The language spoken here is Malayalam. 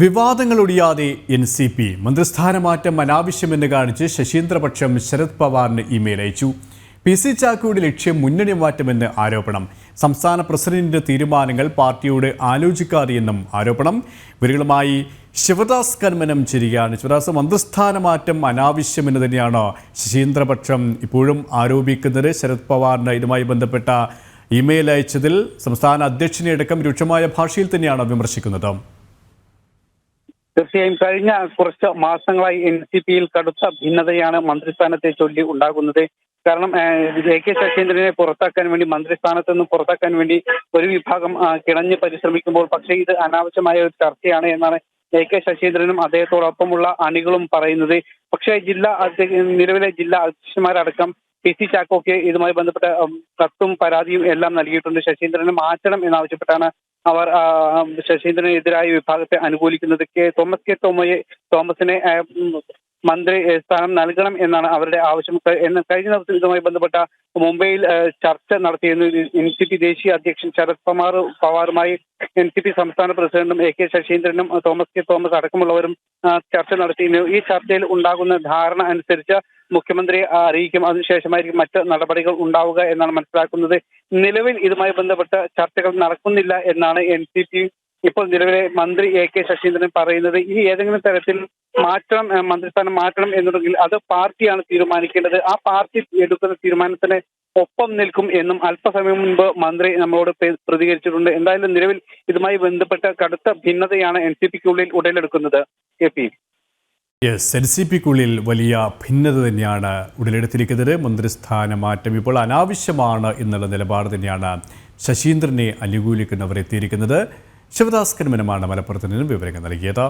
വിവാദങ്ങളൊടിയാതെ എൻ സി പി മന്ത്രിസ്ഥാനമാറ്റം അനാവശ്യമെന്ന് കാണിച്ച് ശശീന്ദ്രപക്ഷം ശരത് പവാറിന് ഇമെയിൽ അയച്ചു. പി സി ചാക്കോയുടെ ലക്ഷ്യം മുന്നണി മാറ്റമെന്ന് ആരോപണം. സംസ്ഥാന പ്രസിഡന്റിന്റെ തീരുമാനങ്ങൾ പാർട്ടിയോട് ആലോചിക്കാതെയെന്നും ആരോപണം. ഇവരുകളുമായി ശിവദാസ് കന്മനം ചിരിയാണ് ശിവദാസ് മന്ത്രിസ്ഥാനമാറ്റം അനാവശ്യമെന്ന് തന്നെയാണ് ശശീന്ദ്രപക്ഷം ഇപ്പോഴും ആരോപിക്കുന്നത്. ശരത് പവാറിന് ഇതുമായി ബന്ധപ്പെട്ട ഇമെയിൽ അയച്ചതിൽ സംസ്ഥാന അധ്യക്ഷനെ അടക്കം രൂക്ഷമായ ഭാഷയിൽ തന്നെയാണ് വിമർശിക്കുന്നത്. തീർച്ചയായും കഴിഞ്ഞ കുറച്ച് മാസങ്ങളായി എൻ സി പിയിൽ കടുത്ത ഭിന്നതയാണ് മന്ത്രിസ്ഥാനത്തെ ചൊല്ലി ഉണ്ടാകുന്നത്. കാരണം എ കെ ശശീന്ദ്രനെ പുറത്താക്കാൻ വേണ്ടി മന്ത്രിസ്ഥാനത്ത് നിന്ന് പുറത്താക്കാൻ വേണ്ടി ഒരു വിഭാഗം കിണഞ്ഞ് പരിശ്രമിക്കുമ്പോൾ പക്ഷേ ഇത് അനാവശ്യമായ ഒരു ചർച്ചയാണ് എന്നാണ് എ കെ ശശീന്ദ്രനും അദ്ദേഹത്തോടൊപ്പമുള്ള അണികളും പറയുന്നത്. പക്ഷേ ജില്ലാ നിലവിലെ ജില്ലാ അധ്യക്ഷന്മാരടക്കം പി സി ചാക്കോക്ക് ഇതുമായി ബന്ധപ്പെട്ട കത്തും പരാതിയും എല്ലാം നൽകിയിട്ടുണ്ട്. ശശീന്ദ്രനെ മാറ്റണം എന്നാവശ്യപ്പെട്ടാണ് അവർ ശശീന്ദ്രനെതിരായ വിഭാഗത്തെ അനുകൂലിക്കുന്നത് കെ തോമസ് കെ തോമയെ തോമസിനെ മന്ത്രി സ്ഥാനം നൽകണം എന്നാണ് അവരുടെ ആവശ്യം. എന്ന് കഴിഞ്ഞ ദിവസം ഇതുമായി ബന്ധപ്പെട്ട മുംബൈയിൽ ചർച്ച നടത്തിയിരുന്നു. എൻ സി പി ദേശീയ അധ്യക്ഷൻ ശരത് പവാർ പവാറുമായി എൻ സി പി സംസ്ഥാന പ്രസിഡന്റും എ കെ ശശീന്ദ്രനും തോമസ് കെ തോമസ് അടക്കമുള്ളവരും ചർച്ച നടത്തിയിരുന്നു. ഈ ചർച്ചയിൽ ഉണ്ടാകുന്ന ധാരണ അനുസരിച്ച് മുഖ്യമന്ത്രിയെ അറിയിക്കും. അതിനുശേഷമായിരിക്കും മറ്റ് നടപടികൾ ഉണ്ടാവുക എന്നാണ് മനസ്സിലാക്കുന്നത്. നിലവിൽ ഇതുമായി ബന്ധപ്പെട്ട് ചർച്ചകൾ നടക്കുന്നില്ല എന്നാണ് എൻ സി പി ഇപ്പോൾ നിലവിലെ മന്ത്രി എ കെ ശശീന്ദ്രൻ പറയുന്നത് ഇനി ഏതെങ്കിലും തരത്തിൽ മാറ്റണം മന്ത്രിസ്ഥാനം മാറ്റണം എന്നുണ്ടെങ്കിൽ അത് പാർട്ടിയാണ് തീരുമാനിക്കേണ്ടത്. ആ പാർട്ടി എടുക്കുന്ന തീരുമാനത്തിന് ഒപ്പം നിൽക്കും എന്നും അല്പസമയം മുൻപ് മന്ത്രി നമ്മളോട് പ്രതികരിച്ചിട്ടുണ്ട്. എന്തായാലും നിലവിൽ ഇതുമായി ബന്ധപ്പെട്ട കടുത്ത ഭിന്നതയാണ് എൻ സി പിക്കുള്ളിൽ ഉടലെടുക്കുന്നത്. K P. Yes N C പിക്കുള്ളിൽ വലിയ ഭിന്നത തന്നെയാണ് ഉടലെടുത്തിരിക്കുന്നത്. മന്ത്രിസ്ഥാന മാറ്റം ഇപ്പോൾ അനാവശ്യമാണ് എന്നുള്ള നിലപാട് തന്നെയാണ് ശശീന്ദ്രനെ അനുകൂലിക്കുന്നവർ എത്തിയിരിക്കുന്നത്. ശിവദാസ് കന്മനമാണ് മലപ്പുറത്ത് വിവരങ്ങൾ നൽകിയത്